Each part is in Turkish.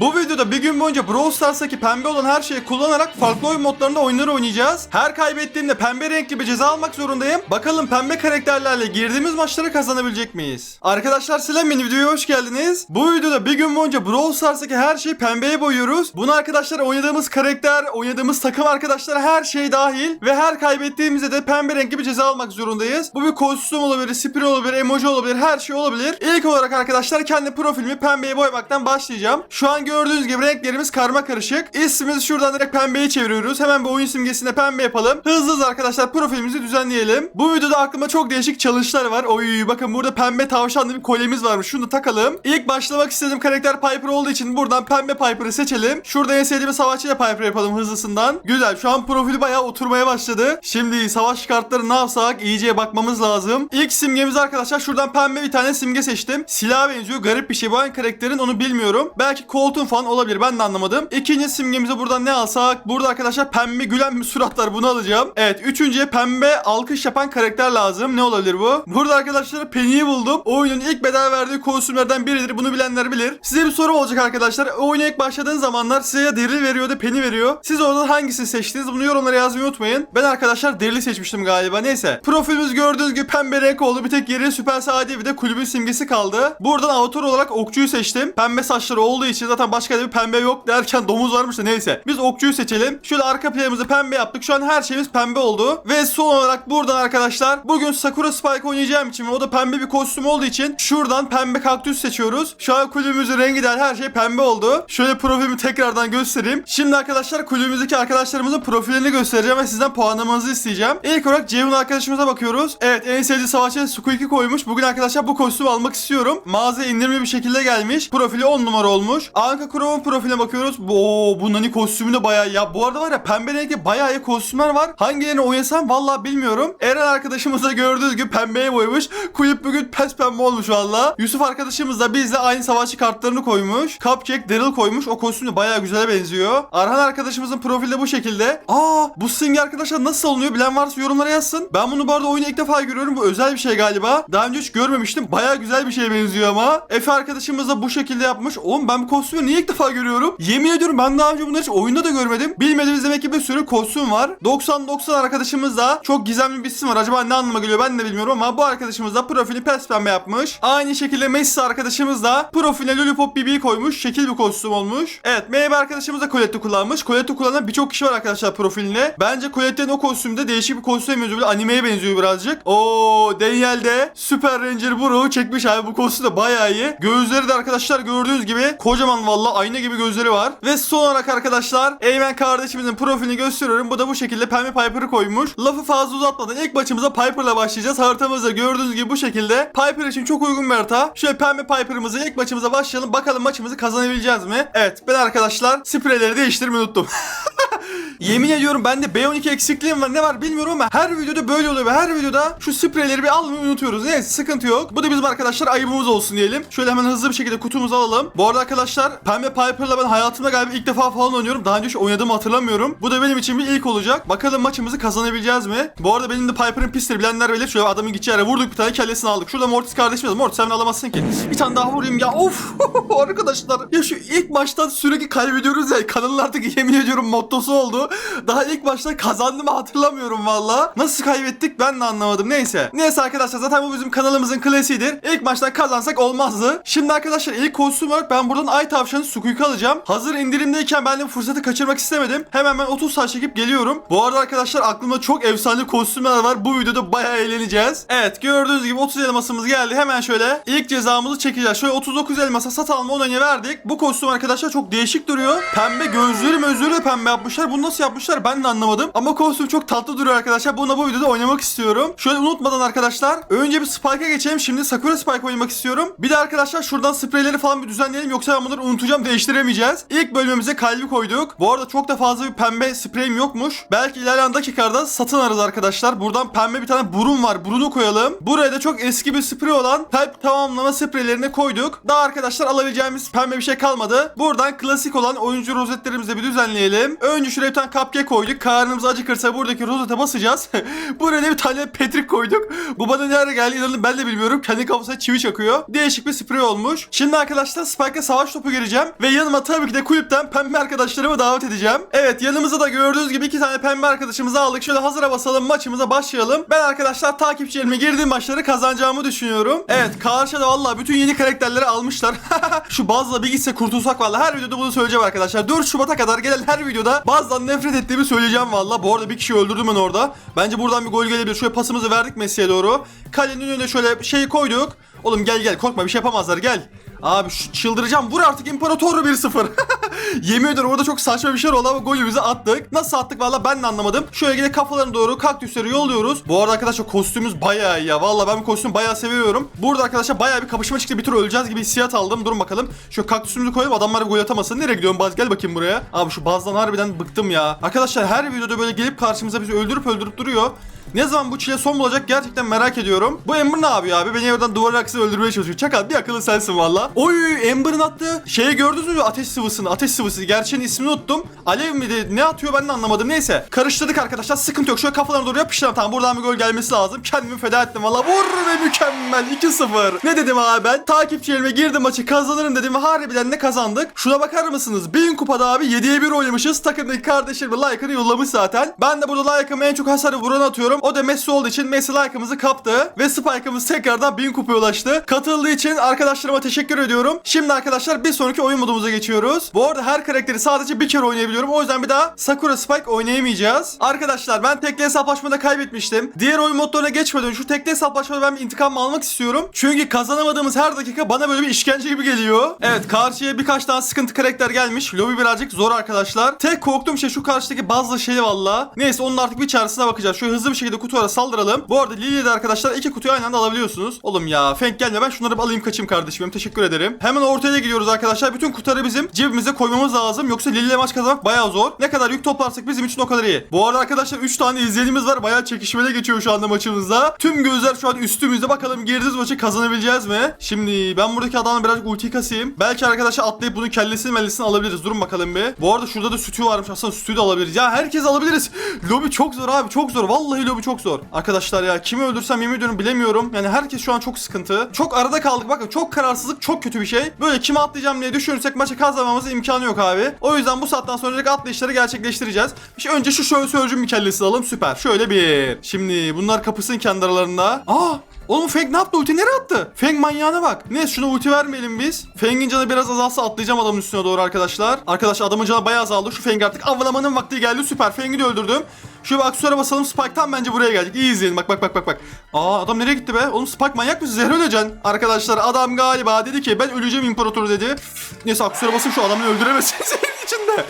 Bu videoda bir gün boyunca Brawl Stars'taki pembe olan her şeyi kullanarak farklı oyun modlarında oyunları oynayacağız. Her kaybettiğimde pembe renkli bir ceza almak zorundayım. Bakalım pembe karakterlerle girdiğimiz maçları kazanabilecek miyiz? Arkadaşlar selam yeni videoya hoş geldiniz. Bu videoda bir gün boyunca Brawl Stars'taki her şeyi pembeye boyuyoruz. Bunu arkadaşlar oynadığımız karakter, oynadığımız takım arkadaşlar her şey dahil ve her kaybettiğimizde de pembe renkli bir ceza almak zorundayız. Bu bir kostüm olabilir, sprey olabilir, emoji olabilir, her şey olabilir. İlk olarak arkadaşlar kendi profilimi pembeye boyamaktan başlayacağım. Şu an gördüğünüz gibi renklerimiz karma karışık. İsmimizi şuradan direkt pembeye çeviriyoruz. Hemen bir oyun simgesine pembe yapalım. Hızlı hızlı arkadaşlar profilimizi düzenleyelim. Bu videoda aklımda çok değişik challenge'lar var. Oy bakın burada pembe tavşanlı bir kolyemiz varmış. Şunu da takalım. İlk başlamak istediğim karakter Piper olduğu için buradan pembe Piper'ı seçelim. Şurada en sevdiğimiz savaşçıyla Piper yapalım hızlısından. Güzel. Şu an profili bayağı oturmaya başladı. Şimdi savaş kartları ne yapsak iyice bakmamız lazım. İlk simgemiz arkadaşlar şuradan pembe bir tane simge seçtim. Silaha benziyor. Garip bir şey. Bu hangi karakterin onu bilmiyorum. Belki koltuğun falan olabilir. Ben de anlamadım. İkinci simgemize buradan ne alsak? Burada arkadaşlar pembe gülen suratlar. Bunu alacağım. Evet. Üçüncüye pembe alkış yapan karakter lazım. Ne olabilir bu? Burada arkadaşlar Penny'i buldum. Oyunun ilk bedel verdiği kostümlerden biridir. Bunu bilenler bilir. Size bir soru olacak arkadaşlar. Oyuna ilk başladığın zamanlar size ya Daryl veriyor da Penny veriyor. Siz oradan hangisini seçtiniz? Bunu yorumlara yazmayı unutmayın. Ben arkadaşlar Daryl'i seçmiştim galiba. Neyse. Profilimiz gördüğünüz gibi pembe renk oldu. Bir tek geriye Süper Sade bir de kulübün simgesi kaldı. Buradan avatar olarak okçuyu seçtim. Pembe saçları olduğu için zaten başka da bir pembe yok derken domuz varmış da neyse. Biz okçuyu seçelim. Şöyle arka planımızı pembe yaptık. Şu an her şeyimiz pembe oldu. Ve son olarak buradan arkadaşlar bugün Sakura Spike oynayacağım için o da pembe bir kostüm olduğu için şuradan pembe kaktüs seçiyoruz. Şu an kulübümüzün rengi de her şey pembe oldu. Şöyle profilimi tekrardan göstereyim. Şimdi arkadaşlar kulübümüzdeki arkadaşlarımızın profillerini göstereceğim ve sizden puanlamanızı isteyeceğim. İlk olarak Ceyhun arkadaşımıza bakıyoruz. Evet en sevdiği savaşçı Squeak'i koymuş. Bugün arkadaşlar bu kostümü almak istiyorum. Mağaza indirimli bir şekilde gelmiş. Profili 10 numara olmuş. Anka Kurov'un profiline bakıyoruz. Oo, bu Nani kostümü de bayağı ya. Bu arada var ya pembe renkli bayağı iyi kostümler var. Hangilerini oynasam vallahi bilmiyorum. Eren arkadaşımız da gördüğünüz gibi pembeye boyamış. Kulüp bugün pes pembe olmuş valla. Yusuf arkadaşımız da bizle aynı savaşçı kartlarını koymuş. Cupcake Daryl koymuş. O kostüm de bayağı güzele benziyor. Arhan arkadaşımızın profili de bu şekilde. Aa bu simge arkadaşlar nasıl olunuyor? Bilen varsa yorumlara yazsın. Ben bunu bu arada oyunu ilk defa görüyorum. Bu özel bir şey galiba. Daha önce hiç görmemiştim. Bayağı güzel bir şeye benziyor ama. Efe arkadaşımız da bu şekilde yapmış. Oğlum ben bu kostümü niye ilk defa görüyorum? Yemin ediyorum ben daha önce bunları hiç oyunda da görmedim. Bilmediğimiz demek ki bir sürü kostüm var. 90-90 arkadaşımız da çok gizemli bir isim var. Acaba ne anlama geliyor ben de bilmiyorum ama bu arkadaşımız da profili pes pembe yapmış. Aynı şekilde Messi arkadaşımız da profiline Lollipop BB koymuş. Şekil bir kostüm olmuş. Evet Meyve arkadaşımız da Colette kullanmış. Colette kullanan birçok kişi var arkadaşlar profiline. Bence Colette'nin o kostümde değişik bir kostüm benziyor. Böyle animeye benziyor birazcık. Oo Daniel de Super Ranger Buru çekmiş abi. Bu kostüm de bayağı iyi. Gözleri de arkadaşlar gördüğünüz gibi kocaman valla ayna gibi gözleri var. Ve son olarak arkadaşlar Eymen kardeşimizin profilini gösteriyorum. Bu da bu şekilde pembe Piper'ı koymuş. Lafı fazla uzatmadan ilk maçımıza Piper'la başlayacağız. Haritamızda gördüğünüz gibi bu şekilde. Piper için çok uygun bir harita. Şöyle pembe Piper'ımızı ilk maçımıza başlayalım. Bakalım maçımızı kazanabileceğiz mi? Evet ben arkadaşlar spreyleri değiştirmeyi unuttum. Yemin ediyorum bende B12 eksikliğim var ne var bilmiyorum ama her videoda böyle oluyor ve her videoda şu spreyleri bir almayı unutuyoruz. Neyse sıkıntı yok. Bu da bizim arkadaşlar ayıbımız olsun diyelim. Şöyle hemen hızlı bir şekilde kutumuzu alalım. Bu arada arkadaşlar Pembe Piper'la ben hayatımda galiba ilk defa falan oynuyorum. Daha önce hiç oynadığımı hatırlamıyorum. Bu da benim için bir ilk olacak. Bakalım maçımızı kazanabileceğiz mi? Bu arada benim de Piper'ın pisleri bilenler bilir. Şöyle adamın gideceği yere vurduk bir tane kellesini aldık. Şurada Mortis kardeşimiz. Mortis sen alamazsın ki. Bir tane daha vurayım ya. Of arkadaşlar. Ya şu ilk maçtan sürekli kaybediyoruz ya. Kanalın artık yemin ediyorum mottosu oldu. Daha ilk başta kazandığımı hatırlamıyorum valla. Nasıl kaybettik ben de anlamadım. Neyse. Neyse arkadaşlar zaten bu bizim kanalımızın klasiğidir. İlk maçtan kazansak olmazdı. Şimdi arkadaşlar ilk kostüm olarak ben buradan ay tavşanı Squeak alacağım. Hazır indirimdeyken ben de fırsatı kaçırmak istemedim. Hemen ben 30 saat çekip geliyorum. Bu arada arkadaşlar aklımda çok efsane kostümler var. Bu videoda bayağı eğleneceğiz. Evet gördüğünüz gibi 30 elmasımız geldi. Hemen şöyle ilk cezamızı çekeceğiz. Şöyle 39 elmasa sat alma onayı verdik. Bu kostüm arkadaşlar çok değişik duruyor. Pembe gözleri mözleri de pembe yapmışlar. Bunu nasıl yapmışlar ben de anlamadım. Ama kostüm çok tatlı duruyor arkadaşlar. Bununla bu videoda oynamak istiyorum. Şöyle unutmadan arkadaşlar. Önce bir Spike'a geçelim. Şimdi Sakura Spike oynamak istiyorum. Bir de arkadaşlar şuradan spreyleri falan bir düzenleyelim. Yoksa ben bunları unutacağım. Değiştiremeyeceğiz. İlk bölümümüze kalbi koyduk. Bu arada çok da fazla bir pembe spreyim yokmuş. Belki ilerleyen dakikalarda satın alırız arkadaşlar. Buradan pembe bir tane burun var. Burunu koyalım. Buraya da çok eski bir sprey olan kalp tamamlama spreylerini koyduk. Daha arkadaşlar alabileceğimiz pembe bir şey kalmadı. Buradan klasik olan oyuncu rozetlerimizi bir düzenleyelim. Önce şuraya bir tane cupcake koyduk. Karnımız acıkırsa buradaki rozete basacağız. Buraya da bir tane Patrick koyduk. Bu bana nereye geldi inanın ben de bilmiyorum. Kendi kafasına çivi çakıyor. Değişik bir sprey olmuş. Şimdi arkadaşlar Spike'la savaş topu gireceğim. Ve yanıma tabii ki de kulüpten pembe arkadaşlarımı davet edeceğim. Evet yanımıza da gördüğünüz gibi iki tane pembe arkadaşımızı aldık. Şöyle hazıra basalım maçımıza başlayalım. Ben arkadaşlar takipçilerime girdiğim maçları kazanacağımı düşünüyorum. Evet karşıda valla bütün yeni karakterleri almışlar. Şu bazla bir gitse kurtulsak valla her videoda bunu söyleyeceğim arkadaşlar. 4 Şubat'a kadar gelen her videoda bazdan nefret ettiğimi söyleyeceğim valla. Bu arada bir kişi öldürdüm ben orada. Bence buradan bir gol gelebilir. Şöyle pasımızı verdik Messi'ye doğru. Kalenin önüne şöyle şeyi koyduk. Oğlum gel gel korkma bir şey yapamazlar gel. Abi şu çıldıracağım. Vur artık İmparatoru 1-0. Yemin ediyorum orada çok saçma bir şey oldu ama golümüzü attık. Nasıl attık valla ben de anlamadım. Şöyle gidip kafalarına doğru kaktüsleri yolluyoruz. Bu arada arkadaşlar kostümümüz bayağı iyi ya. Valla ben bu kostümü bayağı seviyorum. Burada arkadaşlar bayağı bir kapışma çıktı. Bir tur öleceğiz gibi hissiyat aldım. Durun bakalım. Şu kaktüsümüzü koyalım adamlar bir gol atamasın. Nereye gidiyorsun Baz? Gel bakayım buraya. Abi şu Baz'dan harbiden bıktım ya. Arkadaşlar her videoda böyle gelip karşımıza bizi öldürüp öldürüp duruyor. Ne zaman bu çile son bulacak gerçekten merak ediyorum. Bu Ember ne yapıyor abi? Beni oradan duvar aksine öldürmeye çalışıyor. Çakal bir akıllı sensin valla. Oy Ember'ın attığı şeyi gördünüz mü? Ateş sıvısını. Ateş sıvısı. Gerçeğin ismini unuttum. Alev mi dedi? Ne atıyor ben de anlamadım. Neyse. Karıştırdık arkadaşlar. Sıkıntı yok. Şöyle kafalarına doğru yapıştıralım. Tamam buradan bir gol gelmesi lazım. Kendimi feda ettim valla. Vur ve mükemmel. 2-0. Ne dedim abi ben? Takipçilerime girdim maçı kazanırım dedim ve harbiden de kazandık. Şuna bakar mısınız? 1000 kupada abi 7'ye 1 oynamışız. Takımdaki kardeşlerim de like'ını yollamış zaten. Ben de burada like'ıma en çok hasarı vuran atıyorum. O da Messi olduğu için Messi like'ımızı kaptı. Ve Spike'ımız tekrardan 1000 kupaya ulaştı. Katıldığı için arkadaşlarıma teşekkür ediyorum. Şimdi arkadaşlar bir sonraki oyun modumuza geçiyoruz. Bu arada her karakteri sadece bir kere oynayabiliyorum. O yüzden bir daha Sakura Spike oynayamayacağız. Arkadaşlar ben tekli hesaplaşmada kaybetmiştim. Diğer oyun modlarına geçmeden şu tekli hesaplaşmada ben bir intikam almak istiyorum. Çünkü kazanamadığımız her dakika bana böyle bir işkence gibi geliyor. Evet karşıya birkaç tane sıkıntı karakter gelmiş. Lobi birazcık zor arkadaşlar. Tek korktuğum şey şu karşıdaki bazı şey valla. Neyse onun artık bir çaresine bakacağız. Şöyle hızlı bir şekilde kutulara saldıralım. Bu arada Lily'de arkadaşlar iki kutuyu aynı anda alabiliyorsunuz. Oğlum ya Fenk gelme ben şunları alayım kaçayım kardeşim. Teşekkür ederim. Hemen ortaya gidiyoruz arkadaşlar. Bütün kutuları bizim cebimize koymamız lazım. Yoksa Lily'le maç kazanmak bayağı zor. Ne kadar yük toplarsak bizim için o kadar iyi. Bu arada arkadaşlar 3 tane izleyenimiz var. Bayağı çekişmeli geçiyor şu anda maçımızda. Tüm gözler şu an üstümüzde. Bakalım girdiğimiz maçı kazanabileceğiz mi? Şimdi ben buradaki adamla birazcık ulti kasayım. Belki arkadaşlar atlayıp bunun kellesini mellesini alabiliriz. Durun bakalım bir. Bu arada şurada da sütü varmış. Aslında sütü de alabiliriz. Ya herkes alabiliriz. Lobi çok zor abi. Çok zor. Vallahi lobi çok zor. Arkadaşlar ya kimi öldürsem yemin ediyorum bilemiyorum. Yani herkes şu an çok sıkıntı. Çok arada kaldık. Bakın çok kararsızlık çok kötü bir şey. Böyle kime atlayacağım diye düşünürsek maçı kazanmamızın imkanı yok abi. O yüzden bu saatten sonra direkt atlayışları gerçekleştireceğiz. İşte önce şu şöyle sözcüğün bir kellesini alalım. Süper. Şöyle bir. Şimdi bunlar kapısın kendi aralarında. Aa Oğlum Feng ne yaptı? Ulti nereye attı? Feng manyağına bak. Neyse şuna ulti vermeyelim biz. Feng'in canı biraz azalsa atlayacağım adamın üstüne doğru arkadaşlar. Arkadaşlar adamın canı bayağı azaldı. Şu Feng artık avlamanın vakti geldi. Süper. Feng'i de öldürdüm. Şu bir aksesuara basalım. Spike bence buraya geldik. İyi izleyin. Bak bak bak bak bak. Aa adam nereye gitti be? Oğlum Spike manyak mısın? Zehra öleceksin. Arkadaşlar adam galiba dedi ki ben öleceğim imparatoru dedi. Neyse aksesuara basın şu adamı öldüremesin senin içinde.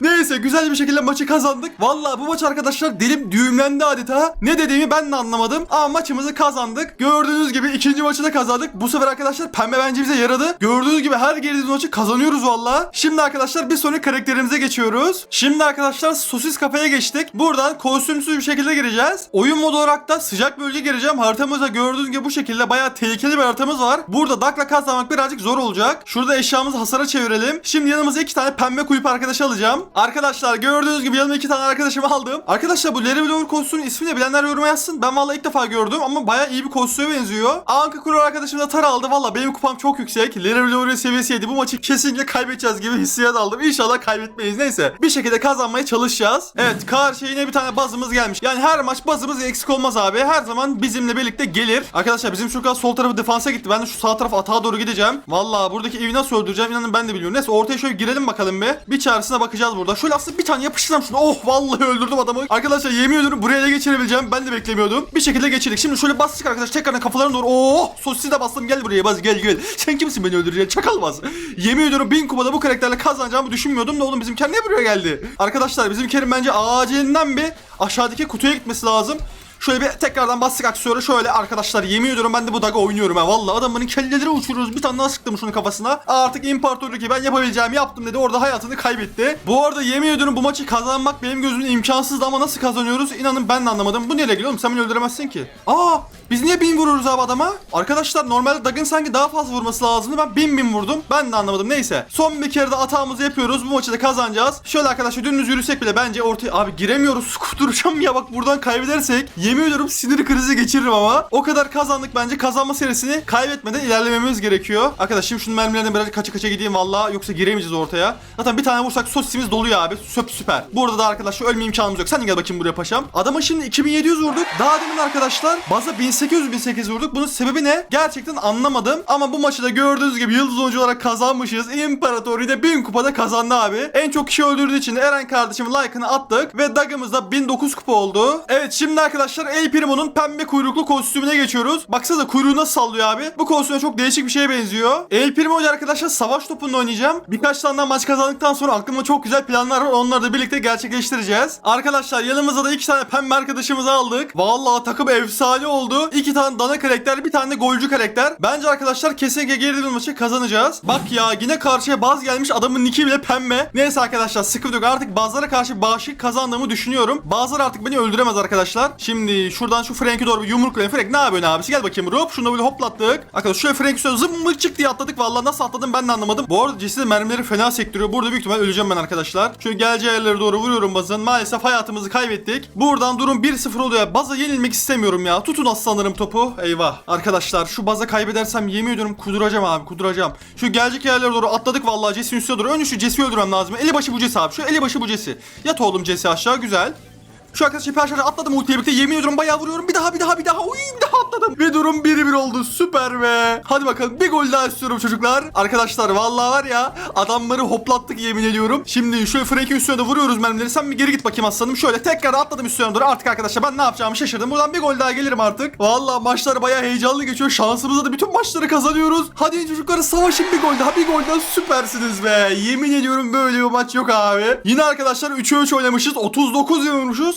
Neyse güzel bir şekilde maçı kazandık. Vallahi bu maç arkadaşlar dilim düğümlendi adeta. Ne dediğimi ben de anlamadım. Ama maçımızı kazandık. Gördüğünüz gibi ikinci maçı da kazandık. Bu sefer arkadaşlar pembe bence bize yaradı. Gördüğünüz gibi her girdiğimiz maçı kazanıyoruz valla. Şimdi arkadaşlar bir sonraki karakterimize geçiyoruz. Şimdi arkadaşlar sosis kafaya geçtik. Buradan kostümsüz bir şekilde gireceğiz. Oyun modu olarak da sıcak bölge gireceğim. Haritamızda gördüğünüz gibi bu şekilde bayağı tehlikeli bir haritamız var. Burada dakla kazanmak birazcık zor olacak. Şurada eşyamızı hasara çevirelim. Şimdi yanımıza iki tane pembe kulüp arkadaşı alacağım. Arkadaşlar gördüğünüz gibi yanıma iki tane arkadaşımı aldım. Arkadaşlar bu Larry Blower kostümün ismini bilenler yoruma yazsın. Ben vallahi ilk defa gördüm ama bayağı iyi bir kostüme benziyor. Anka Kuru arkadaşım da tar aldı. Valla benim kupam çok yüksek. Larry Blower'ın seviyesi 7. Bu maçı kesinlikle kaybedeceğiz gibi hissiyat aldım. İnşallah kaybetmeyiz. Neyse. Bir şekilde kazanmaya çalışacağız. Evet karşıya yine bir tane bazımız gelmiş. Yani her maç bazımız eksik olmaz abi. Her zaman bizimle birlikte gelir. Arkadaşlar bizim şu sol tarafı defansa gitti. Ben de şu sağ taraf atağa doğru gideceğim. Valla buradaki evi nasıl öldüreceğim inanın ben de biliyorum. Neyse ortaya şöyle girelim bakalım bir. Bir çaresine bakacağız burada. Şöyle aslında bir tane yapıştırsam şunu. Oh vallahi öldürdüm adamı. Arkadaşlar yemin ediyorum buraya ele geçirebileceğim. Ben de beklemiyordum. Bir şekilde geçirdik. Şimdi şöyle bastık arkadaşlar tekrardan kafalarına doğru. Oh sosisi de bastım. Gel buraya baz gel gel. Sen kimsin beni öldüreceksin? Çakal baz. Yemin ediyorum bin kupada bu karakterle kazanacağımı düşünmüyordum da oğlum bizimkiler niye buraya geldi? Arkadaşlar bizim Kerim bence acilinden bir aşağıdaki kutuya gitmesi lazım. Şöyle bir tekrardan bastık aksiyonu şöyle arkadaşlar yemin ediyorum ben de bu daga oynuyorum ha. Vallahi adamların kelleleri uçuruyoruz. Bir tane daha sıktım şunun kafasına. Artık imparatorluk ben yapabileceğimi yaptım dedi. Orada hayatını kaybetti. Bu arada yemin ediyorum bu maçı kazanmak benim gözümün imkansızdı ama nasıl kazanıyoruz? İnanın ben de anlamadım. Bu nereye geliyor oğlum? Sen beni öldüremezsin ki. Aa biz niye bin vuruyoruz abi adama? Arkadaşlar normalde Dag'ın sanki daha fazla vurması lazımdı. Ben bin bin vurdum. Ben de anlamadım. Neyse. Son bir kere de atağımızı yapıyoruz. Bu maçı da kazanacağız. Şöyle arkadaşlar dümdüz yürüsek bile bence ortaya... Abi giremiyoruz. Kuduracağım ya bak buradan kaybedersek. Yemin ediyorum sinir krizi geçiririm ama. O kadar kazandık bence. Kazanma serisini kaybetmeden ilerlememiz gerekiyor. Arkadaş şimdi şunun mermilerden birazcık kaça kaça gideyim valla. Yoksa giremeyeceğiz ortaya. Zaten bir tane vursak sosisimiz doluyor abi. Söp süper. Burada da arkadaşlar ölme imkanımız yok. Sen gel bakayım buraya paşam. Adama şimdi 2700 vurduk. Daha demin arkadaşlar baza 1800 1800 vurduk. Bunun sebebi ne? Gerçekten anlamadım. Ama bu maçı da gördüğünüz gibi yıldız oyuncu olarak kazanmışız. İmparatori de 1000 kupada kazandı abi. En çok kişi öldürdüğü için Eren kardeşimin like'ını attık. Ve Dag'ımız da 1009 kupa oldu. Evet şimdi arkadaşlar El Primo'nun pembe kuyruklu kostümüne geçiyoruz. Baksanıza kuyruğu nasıl sallıyor abi. Bu kostüme çok değişik bir şeye benziyor. El Primo ile arkadaşlar savaş topunda oynayacağım. Birkaç tane maç kazandıktan sonra aklımda çok güzel planlar var. Onları da birlikte gerçekleştireceğiz. Arkadaşlar yanımızda da iki tane pembe arkadaşımızı aldık. Vallahi takım efsane oldu. İki tane dana karakter, bir tane de golcü karakter. Bence arkadaşlar kesinlikle geri bir maçı kazanacağız. Bak ya yine karşıya baz gelmiş adamın nicki bile pembe. Neyse arkadaşlar sıkıntı yok. Artık bazılara karşı bağışı kazandığımı düşünüyorum. Bazıları artık beni öldüremez arkadaşlar. Şimdi şuradan şu Frank'e doğru bir yumruklayın. Frank ne yapıyorsun abisi? Gel bakayım Rob. Şunu böyle hoplattık. Arkadaşlar şöyle Frank üstüne zımmık diye atladık. Vallahi nasıl atladım ben de anlamadım. Bu arada Jesse de mermileri fena sektiriyor. Burada büyük ihtimal öleceğim ben arkadaşlar. Şöyle geleceği yerlere doğru vuruyorum bazın. Maalesef hayatımızı kaybettik. Buradan durum 1-0 oluyor. Baza yenilmek istemiyorum ya. Tutun aslanlarım topu. Eyvah. Arkadaşlar şu baza kaybedersem yemin ediyorum kuduracağım abi kuduracağım. Şu gelecek yerlere doğru atladık vallahi Jesse'nin üstüne doğru. Önce şu Jesse'yi öldürmem lazım. Eli başı bu Jesse abi. Şu eli başı bu Jesse. Yat oğlum Jesse aşağı güzel. Şu arkadaşı perşarja atladım ultiye birlikte yemin ediyorum bayağı vuruyorum. Bir daha bir daha bir daha. Uy bir daha atladım. Ve durum 1-1 oldu. Süper be. Hadi bakalım bir gol daha istiyorum çocuklar. Arkadaşlar vallahi var ya adamları hoplattık yemin ediyorum. Şimdi şöyle Frank'in üstüne de vuruyoruz mermileri. Sen bir geri git bakayım aslanım. Şöyle tekrar atladım üstüne doğru. Artık arkadaşlar ben ne yapacağımı şaşırdım. Buradan bir gol daha gelirim artık. Vallahi maçlar bayağı heyecanlı geçiyor. Şansımızla da bütün maçları kazanıyoruz. Hadi çocuklar savaşın bir gol daha. Bir gol daha süpersiniz be. Yemin ediyorum böyle bir maç yok abi. Yine arkadaşlar 3'e 3 oynamışız. 39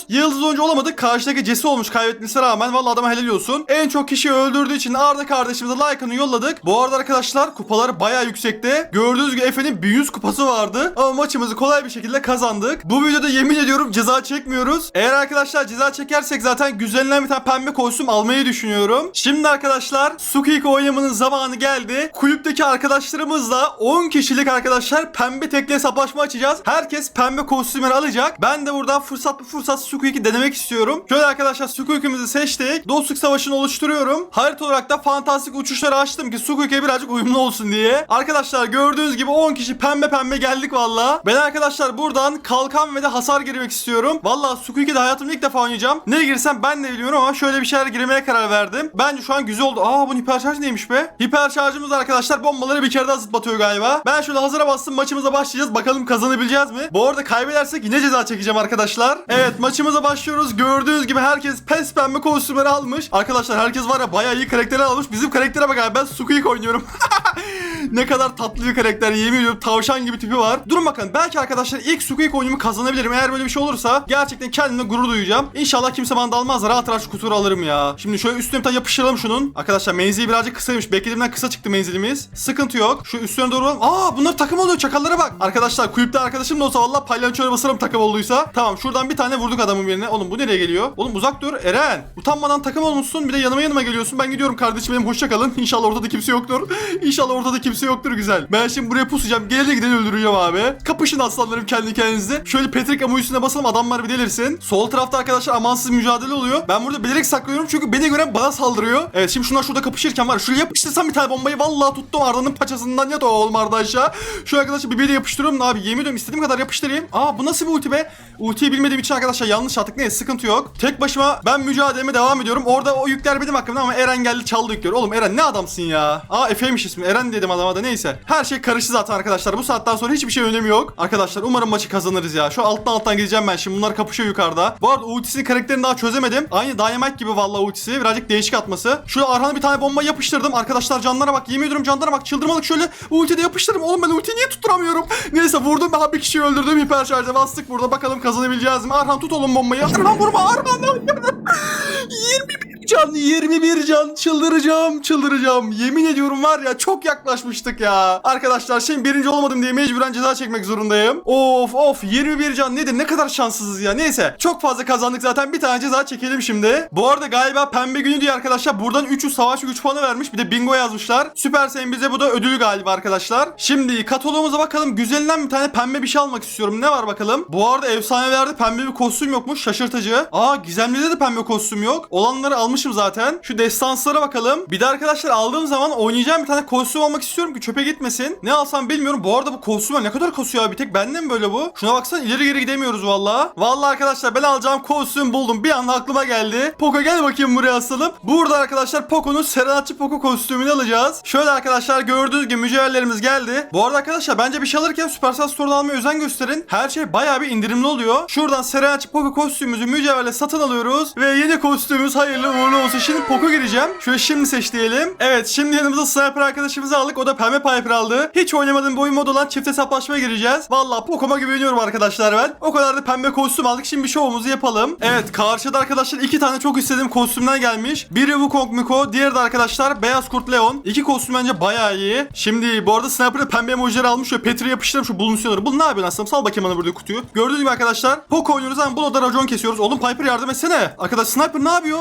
Yıldız oyuncu olamadık. Karşıdaki Jesse olmuş kaybetmesine rağmen. Vallahi adama helal olsun. En çok kişi öldürdüğü için Arda kardeşimize like'ını yolladık. Bu arada arkadaşlar kupaları bayağı yüksekte. Gördüğünüz gibi Efe'nin 1100 kupası vardı. Ama maçımızı kolay bir şekilde kazandık. Bu videoda yemin ediyorum ceza çekmiyoruz. Eğer arkadaşlar ceza çekersek zaten güzelinden bir tane pembe kostüm almayı düşünüyorum. Şimdi arkadaşlar Sukiko oynamanın zamanı geldi. Kulüpteki arkadaşlarımızla 10 kişilik arkadaşlar pembe tekli hesaplaşma açacağız. Herkes pembe kostümleri alacak. Ben de buradan fırsat bu fırsat Sukuik'i denemek istiyorum. Şöyle arkadaşlar Sukuik'imizi seçtik. Dostluk savaşını oluşturuyorum. Harita olarak da fantastik uçuşları açtım ki Sukuik'e birazcık uyumlu olsun diye. Arkadaşlar gördüğünüz gibi 10 kişi pembe pembe geldik valla. Ben arkadaşlar buradan kalkan ve de hasar girmek istiyorum. Valla Sukuik'i de hayatımda ilk defa oynayacağım. Ne girsem ben de bilmiyorum ama şöyle bir şeyler girmeye karar verdim. Bence şu an güzel oldu. Aa bu hiperşarj neymiş be? Hiperşarjımız arkadaşlar bombaları bir kere daha zıplatıyor galiba. Ben şöyle hazıra bastım maçımıza başlayacağız. Bakalım kazanabileceğiz mi? Bu arada kaybedersek yine ceza çekeceğim arkadaşlar. Evet maçımıza başlıyoruz. Gördüğünüz gibi herkes pes pembe kostümleri almış. Arkadaşlar herkes var ya bayağı iyi karakteri almış. Bizim karaktere bak abi ben Sukuik oynuyorum. ne kadar tatlı bir karakter yemin ediyorum tavşan gibi tipi var. Durun bakın belki arkadaşlar ilk Sukuik oyunumu kazanabilirim. Eğer böyle bir şey olursa gerçekten kendimle gurur duyacağım. İnşallah kimse bana dalmaz. Rahat rahat şu kutuyu alırım ya. Şimdi şöyle üstüne bir tane yapıştıralım şunun. Arkadaşlar menzili birazcık kısaymış. Beklediğimden kısa çıktı menzilimiz. Sıkıntı yok. Şu üstüne doğru. Aa bunlar takım oluyor çakallara bak. Arkadaşlar kulüpte arkadaşım da olsa vallahi palyaçoya basarım takım olduysa. Tamam şuradan bir tane vurduk adamın birine. Oğlum bu nereye geliyor? Oğlum uzak dur Eren. Utanmadan takım olmuşsun. Bir de yanıma yanıma geliyorsun. Ben gidiyorum kardeşim benim hoşça kalın. İnşallah ortada kimse yoktur. İnşallah ortada kimse yoktur güzel. Ben şimdi buraya pusacağım. Gelene gideni öldüreceğim abi. Kapışın aslanlarım kendi kendinize. Şöyle Patrick Amu üstüne basalım adamlar bir delirsin. Sol tarafta arkadaşlar amansız mücadele oluyor. Ben burada bilerek saklıyorum çünkü beni gören bana saldırıyor. Evet şimdi şunlar şurada kapışırken var. Şuraya yapıştırsam bir tane bombayı vallahi tuttum Arda'nın paçasından yat oğlum Arda aşağı. Şu arkadaşı birbiriyle yapıştırıyorum abi yemin ediyorum istediğim kadar yapıştırayım. Aa bu nasıl bir ulti be? Ultiyi bilmediğim için arkadaşlar yanlış attık. Neyse sıkıntı yok. Tek başıma ben mücadeleme devam ediyorum. Orada o yükler benim hakkımda ama Eren geldi çaldı yükleri. Oğlum Eren ne adamsın ya? Aa Efe'ymiş ismi. Eren dedim adama oynamada neyse. Her şey karıştı zaten arkadaşlar. Bu saatten sonra hiçbir şey önemi yok. Arkadaşlar umarım maçı kazanırız ya. Şu alttan alttan gideceğim ben şimdi. Bunlar kapışıyor yukarıda. Bu arada ultisinin karakterini daha çözemedim. Aynı Dynamite gibi vallahi ultisi. Birazcık değişik atması. Şurada Arhan'a bir tane bomba yapıştırdım. Arkadaşlar canlara bak. Yemin ediyorum canlara bak. Çıldırmalık şöyle ulti de yapıştırdım. Oğlum ben ultiyi niye tutturamıyorum? Neyse vurdum. Ben bir kişiyi öldürdüm. Hiper şarja bastık burada. Bakalım kazanabileceğiz mi? Arhan tut oğlum bombayı. Arhan vurma. Arhan. 21 can 21 can. Çıldıracağım çıldıracağım. Yemin ediyorum var ya çok yaklaşmıştık ya. Arkadaşlar şimdi birinci olmadım diye mecburen ceza çekmek zorundayım. Of of 21 can. Nedir? Ne kadar şanssızız ya. Neyse çok fazla kazandık zaten. Bir tane ceza çekelim şimdi. Bu arada galiba pembe günü diye arkadaşlar buradan 300 savaş güç puanı vermiş. Bir de bingo yazmışlar. Süpersen bize bu da ödülü galiba arkadaşlar. Şimdi kataloğumuza bakalım. Güzelinden bir tane pembe bir şey almak istiyorum. Ne var bakalım? Bu arada efsanelerde pembe bir kostüm yokmuş. Şaşırtıcı. Aa gizemlide de pembe kostüm yok. Olanları almışım zaten. Şu destanslara bakalım. Bir de arkadaşlar aldığım zaman oynayacağım bir tane kostüm almak istiyorum ki çöpe gitmesin. Ne alsam bilmiyorum. Bu arada bu kostüme ne kadar kasıyor abi tek bende mi böyle bu? Şuna baksana ileri geri gidemiyoruz valla valla arkadaşlar ben alacağım kostüm buldum. Bir anda aklıma geldi. Poco gel bakayım buraya aslanım burada arkadaşlar Poco'nun serenatçı Poco kostümünü alacağız. Şöyle arkadaşlar gördüğünüz gibi mücevherlerimiz geldi. Bu arada arkadaşlar bence bir şey alırken Supercell Store'dan almaya özen gösterin. Her şey bayağı bir indirimli oluyor. Şuradan serenatçı Poco kostümümüzü mücevherle satın alıyoruz. Ve yeni kostümümüz hayırlı uğurlu olsun şimdi Poco gireceğim. Şöyle şimdi seç diyelim. Evet şimdi yanımıza sniper arkadaşımızı aldık. O da pembe Piper aldı. Hiç oynamadığım bir oyun modu olan çift hesaplaşmaya gireceğiz. Valla Poco'ma güveniyorum arkadaşlar ben. O kadar da pembe kostüm aldık. Şimdi şovumuzu yapalım. Evet karşıda arkadaşlar iki tane çok istediğim kostümler gelmiş. Biri Wukong Miko diğeri de arkadaşlar Beyaz Kurt Leon. İki kostüm bence bayağı iyi. Şimdi bu arada sniper'da pembe emojileri almış. Şöyle Petri yapıştırdım şu bulunsuyorları bunu ne yapıyorsun aslında? Sal bakayım bana burada kutuyu. Gördüğünüz gibi arkadaşlar Poco oynuyoruz ama bunu da racon kesiyoruz. Oğlum Piper yardım etsene. Arkadaş sniper ne yapıyor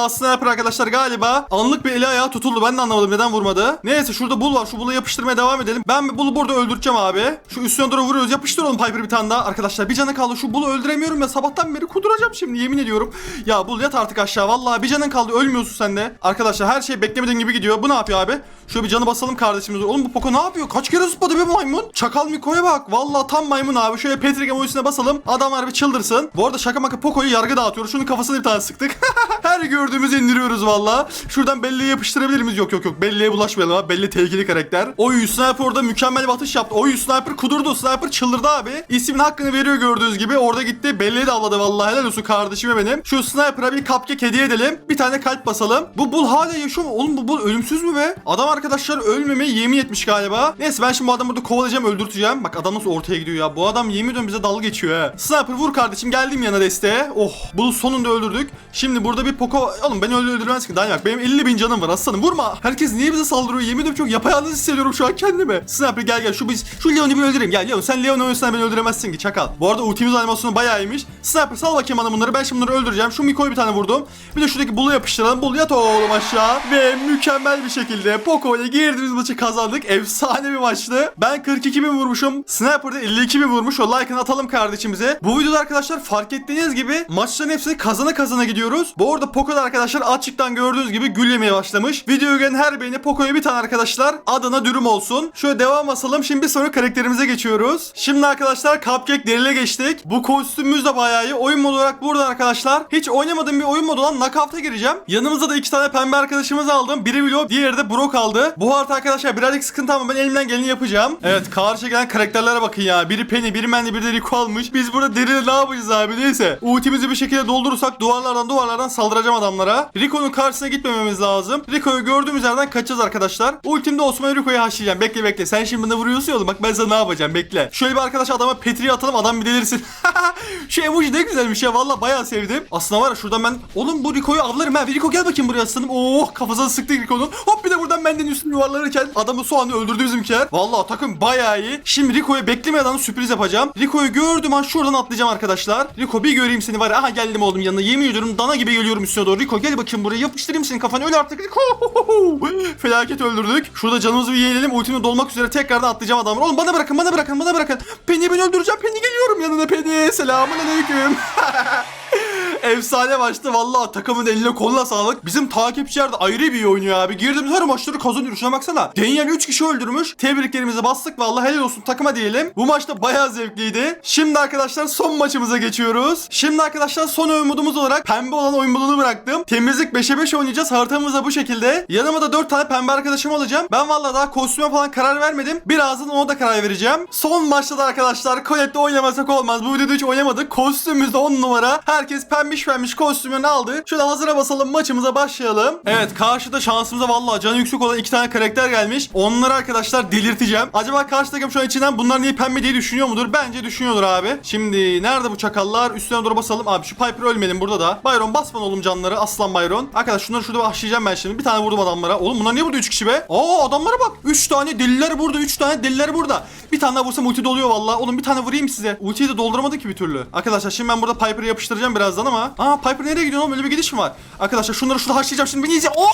Vallahi sniper arkadaşlar galiba anlık bir eli ayağı tutuldu. Ben de anlamadım neden vurmadı. Neyse şurada bul var. Şu bulu yapıştırmaya devam edelim. Ben bulu burada öldüreceğim abi. Şu üstüne doğru vuruyoruz. Yapıştır oğlum Piper bir tane daha. Arkadaşlar bir canı kaldı. Şu bulu öldüremiyorum. Ya sabahtan beri kuduracağım şimdi. Yemin ediyorum. Ya bul yat artık aşağı. Vallahi bir canın kaldı. Ölmüyorsun sen de. Arkadaşlar her şey beklemediğim gibi gidiyor. Bu ne yapıyor abi şöyle bir canı basalım kardeşimiz oğlum bu Poco ne yapıyor? Kaç kere zıpladı be maymun? Çakal Miko'ya bak. Vallahi tam maymun abi. Şöyle Patrick emojisine basalım. Adamlar bir çıldırsın bu arada şaka maka Poco'yu yargı dağıtıyoruz. Şunun kafasına bir tane sıktık. Her gördüğümüzü indiriyoruz valla şuradan belleğe yapıştırabilir miyiz? Yok yok yok. Belleğe bulaşmayalım abi. Belli tehlikeli karakter. Oy sniper orada mükemmel bir atış yaptı. Oy sniper kudurdu. Sniper çıldırdı abi. İsmin hakkını veriyor gördüğünüz gibi. Orada gitti. Belleği de avladı vallahi. Helal olsun kardeşime benim. Şu sniper'a bir cupcake hediye edelim. Bir tane kalp basalım. Bu bul hala yaşıyor mu? Oğlum bu bul ölümsüz mü be? Adam arkadaşlar ölmemeyi yemin etmiş galiba. Neyse ben şimdi bu adamı burada kovalayacağım öldürteceğim. Bak adam nasıl ortaya gidiyor ya. Bu adam yemin ediyorum bize dalga geçiyor he. Sniper vur kardeşim geldim yana desteğe. Oh bulu sonunda öldürdük. Şimdi burada bir Poco oğlum beni öldürmez ki Dynamite benim 50 bin canım var aslanım. Vurma. Herkes niye bize saldırıyor? Yemin ediyorum çok yapayalnız hissediyorum şu an kendimi sniper gel gel. Şu biz şu Leon'u bir öldüreyim. Gel Leon sen Leon oynuyorsan beni öldüremezsin ki çakal. Bu arada ultimiz animasyonu bayağı iyiymiş. Sniper sal bakayım bana bunları. Ben şimdi bunları öldüreceğim. Şu Miko'yu bir tane vurdum. Bir de şuradaki bulu yapıştıralım. Bul yat oğlum aşağı. Ve mükemmel bir şekilde Poco ile girdiğimiz maçı kazandık. Efsane bir maçtı. Ben 42 bin vurmuşum sniper de 52 bin vurmuş? O like'ını atalım kardeşimize. Bu videoda arkadaşlar fark ettiğiniz gibi maçların hepsini kazana kazana gidiyoruz. Bu arada Poco'da arkadaşlar açıktan gördüğünüz gibi gül yemeye başlamış. Videoyu gören her beğeni Poco'ya bir tane arkadaşlar. Adına dürüm olsun. Şöyle devam basalım şimdi bir sonraki karakterimize geçiyoruz. Şimdi arkadaşlar Cupcake derile geçtik. Bu kostümümüz de bayağı iyi. Oyun modu olarak burada arkadaşlar hiç oynamadığım bir oyun modu olan Knockout'a gireceğim. Yanımızda da iki tane pembe arkadaşımız aldım. Biri Vlog diğeri de Brock aldı bu harita arkadaşlar birazcık sıkıntı ama ben elimden geleni yapacağım. Evet karşı gelen karakterlere bakın ya. Biri Penny biri Mandy biri de Rico almış. Biz burada derili ne yapacağız abi? Neyse. Ultimizi bir şekilde doldurursak duvarlardan duvarlardan saldıracağım adamlara. Rico'nun karşısına gitmememiz lazım. Rico'yu gördüğümüz yerden kaçacağız arkadaşlar. Ultimde Osman Rico'yu haşlayacağım bekle bekle. Sen şimdi bana vuruyorsun ya oğlum. Bak ben sana ne yapacağım? Bekle. Şöyle bir arkadaş adama Petri'yi atalım. Adam bir delirsin. Şu emoji ne güzelmiş ya. Valla bayağı sevdim. Aslında var ya şuradan ben oğlum bu Rico'yu avlarım ha. Rico gel bakayım buraya aslanım. Oh kafasına sıktık Rico'nun. Hop bir de buradan benden üstünü yuvarlanırken adamı soğanı öldürdü bizimkiler. Valla takım bayağı iyi. Şimdi Rico'yu beklemeden sürpriz yapacağım. Rico'yu gördüm an şuradan atlayacağım arkadaşlar. Rico bir göreyim seni var aha geldim oğlum yanına. Yemin ediyorum dana gibi geliyorum üstüne doğru. Rico gel bakayım buraya. Yapıştırayım senin kafanı öl artık. Rico! Felaket öldürdük. Şurada canımızı bir yenilelim ultimle dolmak üzere tekrardan atlayacağım adamı. Oğlum bana bırakın bana bırakın bana bırakın. Penny'i ben öldüreceğim. Penny geliyorum yanına Penny. Selamun aleyküm efsane maçtı. Vallahi takımın eline koluna sağlık. Bizim takipçiler de ayrı bir iyi oynuyor abi. Girdiğimiz her maçları kazanıyor. Şuna baksana. Daniel 3 kişi öldürmüş. Tebriklerimizi bastık. Vallahi helal olsun takıma diyelim. Bu maçta bayağı zevkliydi. Şimdi arkadaşlar son maçımıza geçiyoruz. Şimdi arkadaşlar son oyun modumuz olarak pembe olan oyun modunu bıraktım. Temizlik 5'e 5 oynayacağız. Haritamız da bu şekilde. Yanıma da 4 tane pembe arkadaşım alacağım. Ben vallahi daha kostüme falan karar vermedim. Birazdan ona da karar vereceğim. Son maçta da arkadaşlar Colette'le oynamasak olmaz. Bu videoda hiç oynamadık. Kostümümüz de 10 numara. Herkes pembiş pembiş kostümünü aldı. Şöyle hazıra basalım maçımıza başlayalım. Evet karşıda şansımıza vallahi canı yüksek olan iki tane karakter gelmiş. Onları arkadaşlar delirteceğim. Acaba karşı takım şu an içinden bunlar niye pembe diye düşünüyor mudur? Bence düşünüyordur abi. Şimdi nerede bu çakallar? Üstüne doğru basalım. Abi şu Piper ölmedim burada da. Byron basman oğlum canları. Aslan Byron. Arkadaş şunları şurada başlayacağım ben şimdi. Bir tane vurdum adamlara. Oğlum bunlar niye burada 3 kişi be? Aa adamlara bak. 3 tane deliler burada. 3 tane deliler burada. Bir tane daha vursam ulti doluyor vallahi. Oğlum bir tane vurayım size. Ultiyi de dolduramadı ki bir türlü. Arkadaşlar şimdi ben burada Piper'ı yapıştıracağım birazdan ama. Aa Piper nereye gidiyor oğlum? Öyle bir gidiş mi var? Arkadaşlar şunları şurada haşlayacağım. Şimdi beni izle. Oy!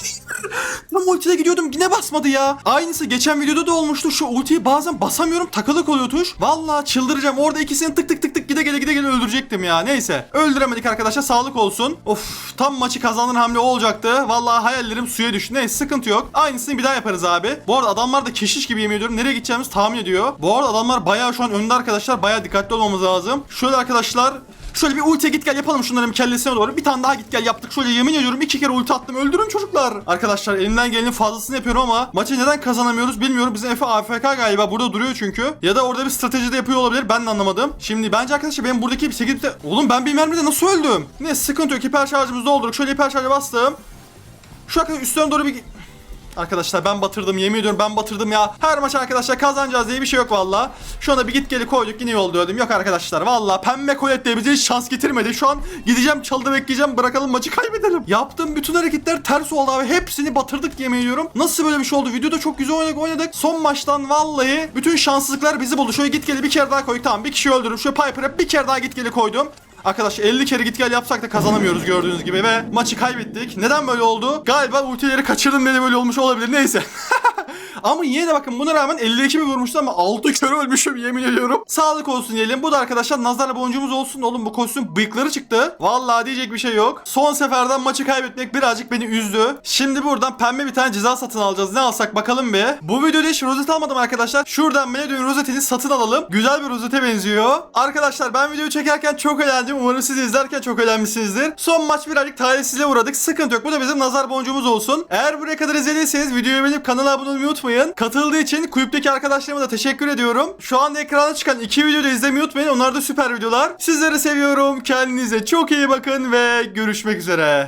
Tam ultide gidiyordum yine basmadı ya. Aynısı geçen videoda da olmuştu. Şu ultiyi bazen basamıyorum takılık oluyor tuş. Vallahi çıldıracağım. Orada ikisini tık tık tık tık gide gele gide gele öldürecektim ya. Neyse. Öldüremedik arkadaşlar. Sağlık olsun. Of tam maçı kazandığın hamle olacaktı. Vallahi hayallerim suya düştü. Neyse sıkıntı yok. Aynısını bir daha yaparız abi. Bu arada adamlar da keşiş gibi yemin ediyorum. Nereye gideceğimizi tahmin ediyor. Bu arada adamlar bayağı şu an önde arkadaşlar. Bayağı dikkatli olmamız lazım. Şöyle arkadaşlar Şöyle bir ulti git gel yapalım şunların bir kellesine doğru. Bir tane daha git gel yaptık. Şöyle yemin ediyorum iki kere ulti attım. Öldürün çocuklar. Arkadaşlar elimden gelenin fazlasını yapıyorum ama maçı neden kazanamıyoruz bilmiyorum. Bizim Efe AFK galiba burada duruyor çünkü. Ya da orada bir strateji de yapıyor olabilir. Ben de anlamadım. Şimdi bence arkadaşlar benim buradaki 8 bite... Oğlum ben bir mermide nasıl öldüm? Ne sıkıntı yok. Hiper şarjımızı doldurduk. Şöyle hiper şarja bastım. Şu arkadaşlar üstten doğru bir... Arkadaşlar ben batırdım yemin ediyorum ben batırdım ya. Her maç arkadaşlar kazanacağız diye bir şey yok valla. Şu anda bir git geli koyduk yine yol döndüm. Yok arkadaşlar valla pembe koyet diye bize hiç şans getirmedi. Şu an gideceğim çalıda bekleyeceğim bırakalım maçı kaybedelim. Yaptığım bütün hareketler ters oldu abi. Hepsini batırdık yemin ediyorum. Nasıl böyle bir şey oldu? Videoda çok güzel oynadık oynadık. Son maçtan vallahi bütün şanssızlıklar bizi buldu. Şöyle git geli bir kere daha koyduk. Tamam bir kişi öldürdüm. Şöyle Piper'a bir kere daha git geli koydum. Arkadaşlar 50 kere git gel yapsak da kazanamıyoruz gördüğünüz gibi ve maçı kaybettik. Neden böyle oldu? Galiba ultileri kaçırdım diye böyle olmuş olabilir. Neyse. ama yine de bakın buna rağmen 52 mi vurmuştu ama 6 kere ölmüşüm yemin ediyorum. Sağlık olsun diyelim. Bu da arkadaşlar nazarla boncuğumuz olsun. Oğlum bu kostüm bıyıkları çıktı. Vallahi diyecek bir şey yok. Son seferden maçı kaybetmek birazcık beni üzdü. Şimdi buradan pembe bir tane ceza satın alacağız. Ne alsak bakalım be. Bu videoda hiç rozet almadım arkadaşlar. Şuradan Meledio'nun rozetini satın alalım. Güzel bir rozete benziyor. Arkadaşlar ben videoyu çekerken çok eğlendim. Umarım siz izlerken çok eğlenmişsinizdir. Son maç birazcık talihsizliğe uğradık. Sıkıntı yok. Bu da bizim nazar boncuğumuz olsun. Eğer buraya kadar izlediyseniz videoyu beğenip kanala abone olmayı unutmayın. Katıldığı için kulüpteki arkadaşlarıma da teşekkür ediyorum. Şu anda ekrana çıkan iki videoyu da izlemeyi unutmayın. Onlar da süper videolar. Sizleri seviyorum. Kendinize çok iyi bakın ve görüşmek üzere.